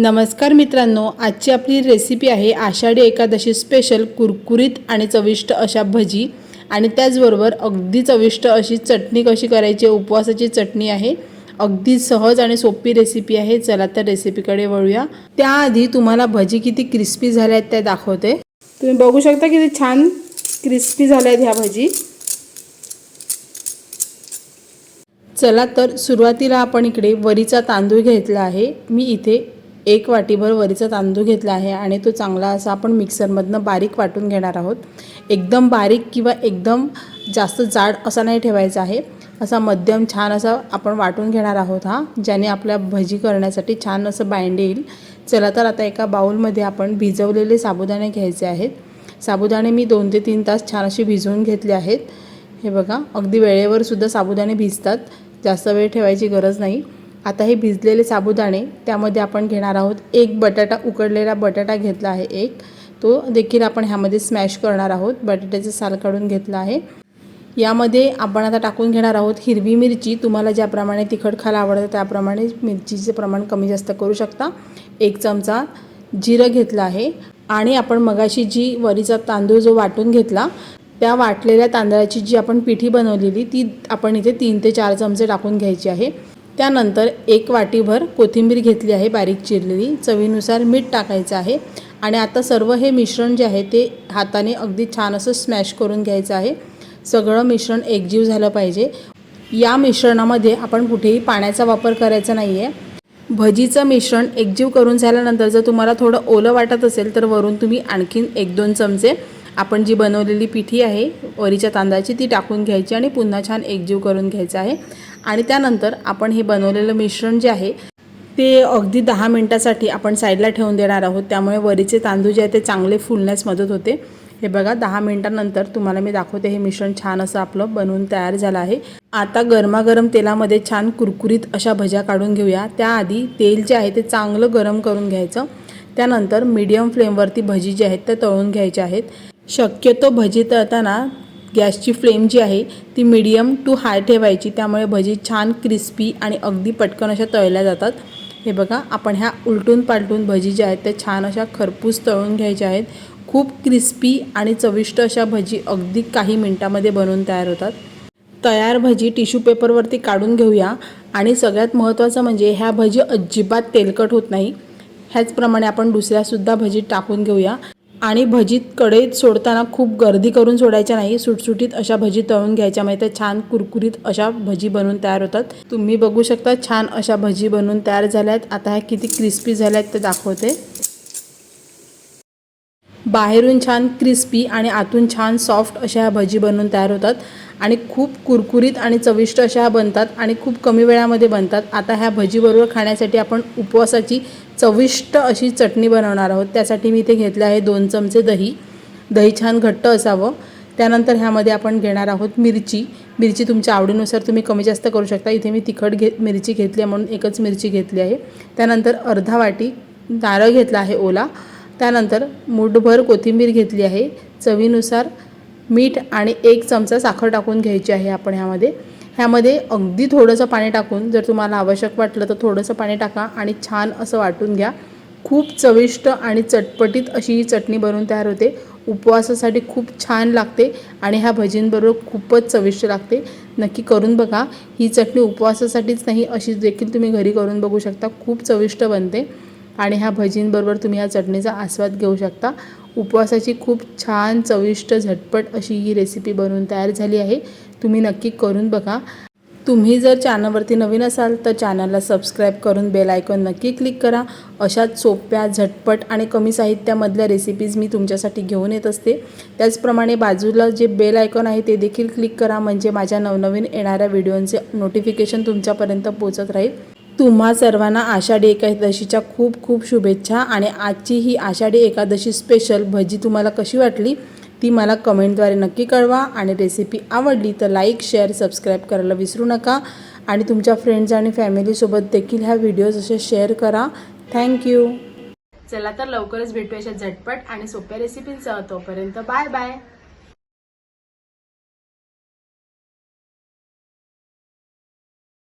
नमस्कार मित्रांनो आजची आपली रेसिपी आहे आषाढी एकादशी स्पेशल कुरकुरीत आणि चविष्ट अशा भजी. आणि त्याचबरोबर अगदी चविष्ट अशी चटणी कशी करायची उपवासाची चटणी आहे. अगदी सहज आणि सोपी रेसिपी आहे. चला तर रेसिपीकडे वळूया. त्याआधी तुम्हाला भजी किती क्रिस्पी झाल्या आहेत त्या दाखवते. तुम्ही बघू शकता किती छान क्रिस्पी झाल्या आहेत ह्या भजी. चला तर सुरुवातीला आपण इकडे वरीचा तांदूळ घेतला आहे. मी इथे एक वाटीभर वरीचा तांदूळ घेतला आहे आणि तो चांगला असा आपण मिक्सरमधनं बारीक वाटून घेणार आहोत. एकदम बारीक किंवा एकदम जास्त जाड असा नाही ठेवायचा आहे. असा मध्यम छान असा आपण वाटून घेणार आहोत हा ज्याने आपल्या भजी करण्यासाठी छान असं बाइंड येईल. चला तर आता एका बाऊलमध्ये आपण भिजवलेले साबुदाणे घ्यायचे आहेत. साबुदाणे मी दोन ते तीन तास छान असे भिजवून घेतले आहेत. हे बघा अगदी वेळेवर सुद्धा साबुदाणे भिजतात. जास्त वेळ ठेवायची गरज नाही. आता हे भिजलेले साबुदाणे त्यामध्ये आपण घेणार आहोत एक बटाटा उकडलेला बटाटा घेतला आहे एक. तो देखील आपण ह्यामध्ये स्मॅश करणार आहोत. बटाट्याचं साल काढून घेतला आहे. यामध्ये आपण आता टाकून घेणार आहोत हिरवी मिरची. तुम्हाला ज्याप्रमाणे तिखट खायला आवडतं त्याप्रमाणे मिरचीचे प्रमाण कमी जास्त करू शकता. एक चमचा जिरं घेतलं आहे. आणि आपण मगाशी जी वरीचा तांदूळ जो वाटून घेतला त्या वाटलेल्या तांदळाची जी आपण पिठी बनवलेली ती आपण इथे तीन ते चार चमचे टाकून घ्यायची आहे. त्यानंतर एक वाटीभर कोथिंबीर घेतली आहे बारीक चिरलेली. चवीनुसार मीठ टाकायचं आहे. आणि आता सर्व हे मिश्रण जे आहे ते हाताने अगदी छान असं स्मॅश करून घ्यायचं आहे. सगळं मिश्रण एकजीव झालं पाहिजे. या मिश्रणामध्ये आपण कुठेही पाण्याचा वापर करायचा नाही आहे भजीचं मिश्रण एकजीव करून झाल्यानंतर जर तुम्हाला थोडं ओलं वाटत असेल तर वरून तुम्ही आणखीन एक दोन चमचे आपण जी बनवलेली पिठी आहे वरीच्या तांदळाची ती टाकून घ्यायची आणि पुन्हा छान एकजीव करून घ्यायचं आहे. आणि त्यानंतर आपण हे बनवलेलं मिश्रण जे आहे ते अगदी दहा मिनटासाठी आपण साईडला ठेवून देणार आहोत. त्यामुळे वरीचे तांदूळ जे आहे ते चांगले फुलण्यास मदत होते. हे बघा दहा मिनटानंतर तुम्हाला मी दाखवते हे मिश्रण छान असं आपलं बनवून तयार झालं आहे. आता गरमागरम तेलामध्ये छान कुरकुरीत अशा भज्या काढून घेऊया. त्याआधी तेल जे आहे ते चांगलं गरम करून घ्यायचं. त्यानंतर मीडियम फ्लेमवरती भजी जी आहेत ते तळून घ्यायच्या आहेत. शक्यतो भजी तळताना गॅसची फ्लेम जी आहे ती मीडियम टू हाय ठेवायची. त्यामुळे भजी छान क्रिस्पी आणि अगदी पटकन अशा तळल्या जातात. हे बघा आपण ह्या उलटून पालटून भजी ज्या आहेत त्या छान अशा खरपूस तळून घ्यायच्या आहेत. खूप क्रिस्पी आणि चविष्ट अशा भजी अगदी काही मिनटामध्ये बनवून तयार होतात. तयार भजी टिश्यू पेपरवरती काढून घेऊया. आणि सगळ्यात महत्त्वाचं म्हणजे ह्या भजी अजिबात तेलकट होत नाही. ह्याचप्रमाणे आपण दुसऱ्यासुद्धा भजी टाकून घेऊया. आणि भजीत कढईत सोडताना खूप गर्दी करून सोडायच्या नाही सुटसुटीत अशा भजी तळून घ्यायच्या. म्हणजे त्या छान कुरकुरीत अशा भजी बनवून तयार होतात. तुम्ही बघू शकता छान अशा भजी बनवून तयार झाल्या आहेत आता ह्या किती क्रिस्पी झाल्या आहेत ते दाखवते. बाहेरून छान क्रिस्पी आणि आतून छान सॉफ्ट अशा ह्या भजी बनवून तयार होतात. आणि खूप कुरकुरीत आणि चविष्ट अशा ह्या बनतात आणि खूप कमी वेळामध्ये बनतात. आता ह्या भजीबरोबर खाण्यासाठी आपण उपवासाची चविष्ट अशी चटणी बनवणार आहोत. त्यासाठी मी इथे घेतलं आहे दोन चमचे दही. दही छान घट्ट असावं. त्यानंतर ह्यामध्ये आपण घेणार आहोत मिरची. मिरची तुमच्या आवडीनुसार तुम्ही कमी जास्त करू शकता. इथे मी तिखट घे मिरची घेतली आहे म्हणून एकच मिरची घेतली आहे. त्यानंतर अर्धा वाटी नारळ घेतला आहे ओला. त्यानंतर मूठभर कोथिंबीर घेतली आहे. चवीनुसार मीठ आणि एक चमचा साखर टाकून घ्यायची आहे आपण ह्यामध्ये. ह्यामध्ये अगदी थोडंसं पाणी टाकून जर तुम्हाला आवश्यक वाटलं तर थोडंसं पाणी टाका आणि छान असं वाटून घ्या. खूप चविष्ट आणि चटपटीत अशी ही चटणी बनवून तयार होते. उपवासासाठी खूप छान लागते आणि ह्या भजींबरोबर खूपच चविष्ट लागते. नक्की करून बघा. ही चटणी उपवासासाठीच नाही अशी देखील तुम्ही घरी करून बघू शकता. खूप चविष्ट बनते आणि ह्या भजींबरोबर तुम्ही ह्या चटणीचा आस्वाद घेऊ शकता. उपवासाची खूप छान चविष्ट झटपट अशी ही रेसिपी बनवून तयार झाली आहे. तुम्ही नक्की करून बघा. तुम्ही जर चॅनलवरती नवीन असाल तर चॅनलला सबस्क्राईब करून बेल आयकॉन नक्की क्लिक करा. अशाच सोप्या झटपट आणि कमी साहित्यामधल्या रेसिपीज मी तुमच्यासाठी घेऊन येत असते. त्याचप्रमाणे बाजूला जे बेल आयकॉन आहे ते देखील क्लिक करा. म्हणजे माझ्या नवनवीन येणाऱ्या व्हिडिओंचे नोटिफिकेशन तुमच्यापर्यंत पोचत राहील. तुम्हा सर्वांना आषाढी एकादशीच्या खूप खूप शुभेच्छा आणि आजची ही आषाढी एकादशी स्पेशल भजी तुम्हाला कशी वाटली ती मला कमेंटद्वारे नक्की कळवा आणि रेसिपी आवडली तर लाईक शेअर सबस्क्राईब करायला विसरू नका. आणि तुमच्या फ्रेंड्स आणि फॅमिलीसोबत देखील ह्या व्हिडिओज असे शेअर करा. थँक्यू चला तर लवकरच भेटू अशा झटपट आणि सोप्या रेसिपींसह तोपर्यंत बाय बाय